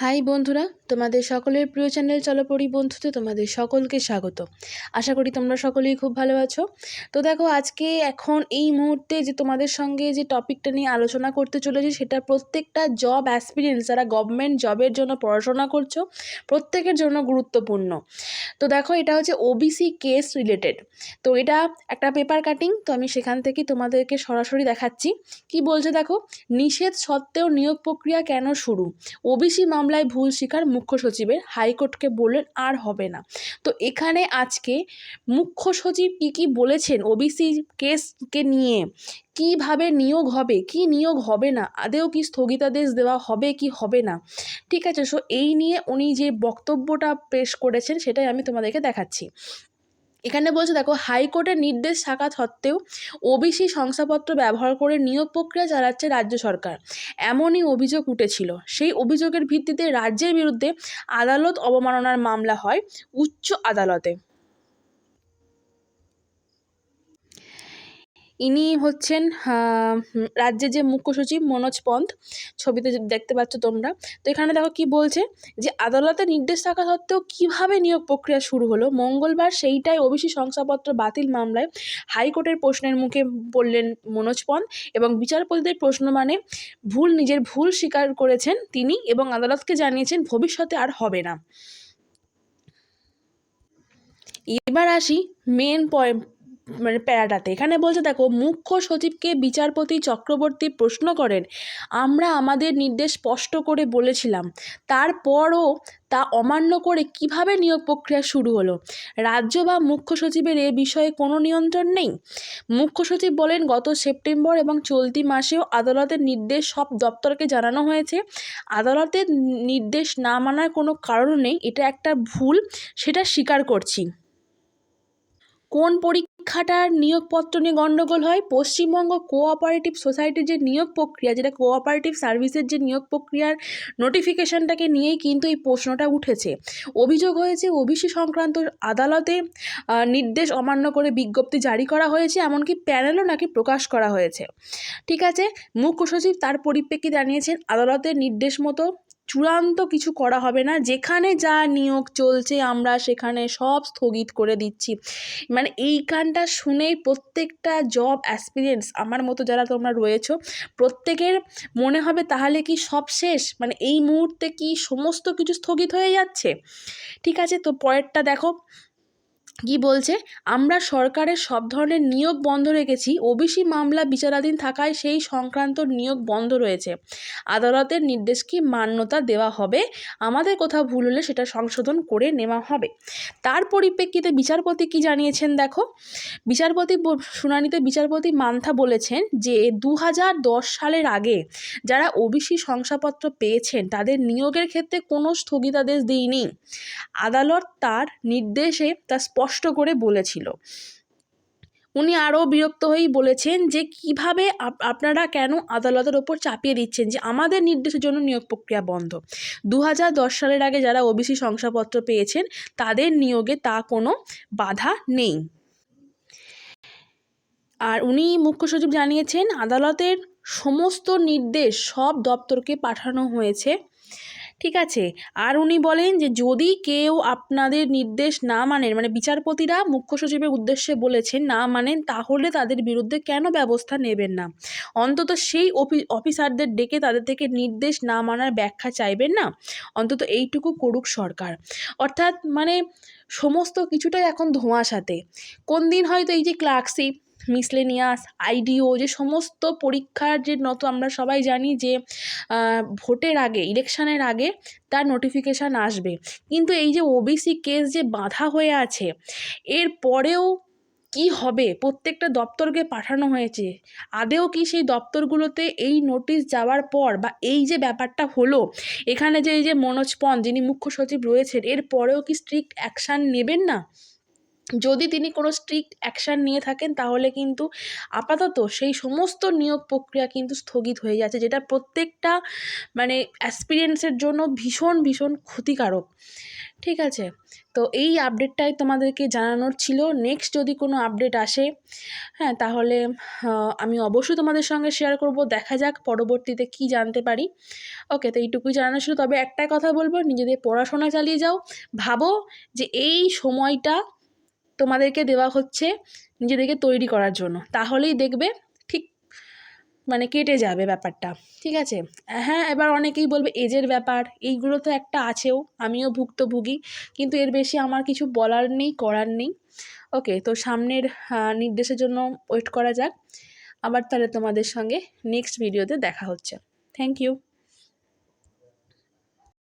High বন্ধুরা, তোমাদের সকলের প্রিয় চ্যানেল চলপরি বন্ধুতে তোমাদের সকলকে স্বাগত। আশা করি তোমরা সকলেই খুব ভালো আছো। তো দেখো, আজকে এখন এই মুহূর্তে যে তোমাদের সঙ্গে যে টপিকটা নিয়ে আলোচনা করতে চলেছি, সেটা প্রত্যেকটা জব অ্যাসপিরিয়েন্স যারা গভর্নমেন্ট জবের জন্য পড়াশোনা করছ, প্রত্যেকের জন্য গুরুত্বপূর্ণ। তো দেখো, এটা হচ্ছে ওবিসি কেস রিলেটেড তো এটা একটা পেপার কাটিং তো আমি সেখান থেকে তোমাদেরকে সরাসরি দেখাচ্ছি। কি বলছে দেখো, নিষেধ সত্ত্বেও নিয়োগ প্রক্রিয়া কেন শুরু? ওবিসি মামলায় ভুল স্বীকার মুখ্য সচিবের হাইকোর্টকে বললেন আর হবে না। তো এখানে আজকে মুখ্য সচিব কী কী বলেছেন ওবিসি কেসকে নিয়ে? কীভাবে নিয়োগ হবে? কি নিয়োগ হবে না? আদেও কি স্থগিতাদেশ দেওয়া হবে কি হবে না? ঠিক আছে সো এই নিয়ে উনি যে বক্তব্যটা পেশ করেছেন সেটাই আমি তোমাদেরকে দেখাচ্ছি। এখানে বলছে, দেখো, হাইকোর্টের নির্দেশ থাকা সত্ত্বেও ওবিসি শংসাপত্র ব্যবহার করে নিয়োগ প্রক্রিয়া চালাচ্ছে রাজ্য সরকার। এমনই অভিযোগ উঠেছিল। সেই অভিযোগের ভিত্তিতে রাজ্যের বিরুদ্ধে আদালত অবমাননার মামলা হয় উচ্চ আদালতে। ইনি হচ্ছেন রাজ্যের যে মুখ্য সচিব মনোজ পন্থ। ছবিতে দেখতে পাচ্ছ তোমরা। তো এখানে দেখো কি বলছে যে আদালতের নির্দেশ থাকা সত্ত্বেও কীভাবে নিয়োগ প্রক্রিয়া শুরু হলো? মঙ্গলবার সেইটাই ওবিসি শংসাপত্র বাতিল মামলায় হাইকোর্টের প্রশ্নের মুখে বললেন মনোজ পন্থ এবং বিচারপতিদের প্রশ্ন মানে ভুল, নিজের ভুল স্বীকার করেছেন তিনি এবং আদালতকে জানিয়েছেন ভবিষ্যতে আর হবে না। এবার আসি মেন পয়েন্ট মানে প্যারাটাতে। এখানে বলছে, দেখো, মুখ্য সচিবকে বিচারপতি চক্রবর্তী প্রশ্ন করেন। আমরা আমাদের নির্দেশ স্পষ্ট করে বলেছিলাম। তারপরও তা অমান্য করে কীভাবে নিয়োগ প্রক্রিয়া শুরু হলো? রাজ্য বা মুখ্য সচিবের এ বিষয়ে কোনো নিয়ন্ত্রণ নেই? মুখ্য সচিব বলেন, গত সেপ্টেম্বর এবং চলতি মাসেও আদালতের নির্দেশ সব দপ্তরকে জানানো হয়েছে। আদালতের নির্দেশ না মানার কোনো কারণ নেই। এটা একটা ভুল, সেটা স্বীকার করছি। কোন পরীক্ষাটার নিয়োগপত্র নিয়ে গণ্ডগোল হয়? পশ্চিমবঙ্গ কোঅপারেটিভ সোসাইটির যে নিয়োগ প্রক্রিয়া, যেটা কোঅপারেটিভ সার্ভিসের যে নিয়োগ প্রক্রিয়ার নোটিফিকেশানটাকে নিয়েই কিন্তু এই প্রশ্নটা উঠেছে। অভিযোগ হয়েছে ওবিসি সংক্রান্ত আদালতে নির্দেশ অমান্য করে বিজ্ঞপ্তি জারি করা হয়েছে, এমনকি প্যানেলও নাকি প্রকাশ করা হয়েছে। ঠিক আছে? মুখ্য সচিব তার পরিপ্রেক্ষিতে জানিয়েছেন, আদালতের নির্দেশ মতো চূড়ান্ত কিছু করা হবে না। যেখানে যা নিয়োগ চলছে, আমরা সেখানে সব স্থগিত করে দিচ্ছি। মানে এই গানটা শুনেই প্রত্যেকটা জব অ্যাসপিরিয়েন্স আমার মতো যারা তোমরা রয়েছো, প্রত্যেকের মনে হবে তাহলে কি সব শেষ? মানে এই মুহূর্তে কি সমস্ত কিছু স্থগিত হয়ে যাচ্ছে? ঠিক আছে, তো পরেরটা দেখো। কি বলছে? আমরা সরকারের সব ধরনের নিয়োগ বন্ধ রেখেছি। ওবিসি মামলা বিচারাধীন থাকায় সেই সংক্রান্ত নিয়োগ বন্ধ রয়েছে। আদালতের নির্দেশ কি মান্যতা দেওয়া হবে? আমাদের কোথাও ভুল হলে সেটা সংশোধন করে নেওয়া হবে। তার পরিপ্রেক্ষিতে বিচারপতি কি জানিয়েছেন দেখো? বিচারপতি শুনানিতে বিচারপতি মান্থা বলেছেন যে দু হাজার দশ সালের আগে যারা ওবিসি শংসাপত্র পেয়েছেন, তাদের নিয়োগের ক্ষেত্রে কোনো স্থগিতাদেশ দিইনি। আদালত তার নির্দেশে তা স্পষ্ট করে বলেছিল। উনি আরও বিরক্ত হয়েই বলেছেন যে, কীভাবে আপনারা কেন আদালতের ওপর চাপিয়ে দিচ্ছেন যে আমাদের নির্দেশের জন্য নিয়োগ প্রক্রিয়া বন্ধ? দু হাজার দশ সালের আগে যারা ওবিসি শংসাপত্র পেয়েছেন, তাদের নিয়োগে তা কোনো বাধা নেই। আর উনি মুখ্য সচিব জানিয়েছেন, আদালতের সমস্ত নির্দেশ সব দপ্তরকে পাঠানো হয়েছে। ঠিক আছে? আর উনি বলেন যে, যদি কেউ আপনাদের নির্দেশ না মানেন মানে বিচারপতিরা মুখ্য সচিবের উদ্দেশ্যে বলেছেন না মানেন, তাহলে তাদের বিরুদ্ধে কেন ব্যবস্থা নেবেন না? অন্তত সেই অফিসারদের ডেকে তাদের থেকে নির্দেশ না মানার ব্যাখ্যা চাইবেন না? অন্তত এইটুকু করুক সরকার। অর্থাৎ মানে সমস্ত কিছুটাই এখন ধোঁয়াশাতে। কোন দিন হয়তো এই যে ক্লার্কশিপ মিসলেনিয়াস আইডিও যে সমস্ত পরীক্ষার যে নত আমরা সবাই জানি যে ভোটের আগে, ইলেকশানের আগে তার নোটিফিকেশান আসবে। কিন্তু এই যে ওবিসি কেস যে বাঁধা হয়ে আছে, এর পরেও কি হবে? প্রত্যেকটা দপ্তরকে পাঠানো হয়েছে। আদেও কি সেই দপ্তরগুলোতে এই নোটিশ যাওয়ার পর বা এই যে ব্যাপারটা হলো, এখানে যে এই যে মনোজ পন যিনি মুখ্য সচিব রয়েছেন, এর পরেও কি স্ট্রিক্ট অ্যাকশান নেবেন না? যদি তিনি কোনো স্ট্রিক্ট অ্যাকশান নিয়ে থাকেন, তাহলে কিন্তু আপাতত সেই সমস্ত নিয়োগ প্রক্রিয়া কিন্তু স্থগিত হয়ে যাচ্ছে, যেটা প্রত্যেকটা মানে অ্যাসপিরিয়েন্সের জন্য ভীষণ ভীষণ ক্ষতিকারক। ঠিক আছে? তো এই আপডেটটাই তোমাদেরকে জানানোর ছিল। নেক্সট যদি কোনো আপডেট আসে হ্যাঁ তাহলে আমি অবশ্যই তোমাদের সঙ্গে শেয়ার করব। দেখা যাক পরবর্তীতে কি জানতে পারি। ওকে তো এইটুকুই জানানো ছিল। তবে একটাই কথা বলব, নিজেদের পড়াশোনা চালিয়ে যাও। ভাবো যে এই সময়টা তোমাদেরকে দেওয়া হচ্ছে নিজেদেরকে তৈরি করার জন্য। তাহলেই দেখবে ঠিক মানে কেটে যাবে ব্যাপারটা। ঠিক আছে? হ্যাঁ এবার অনেকেই বলবে, এজের ব্যাপার। এইগুলো তো একটা আছেও, আমিও ভুক্তভোগী। কিন্তু এর বেশি আমার কিছু বলার নেই, করার নেই। ওকে, তো সামনের নির্দেশের জন্য ওয়েট করা যাক। আবার তাহলে তোমাদের সঙ্গে নেক্সট ভিডিওতে দেখা হচ্ছে। Thank you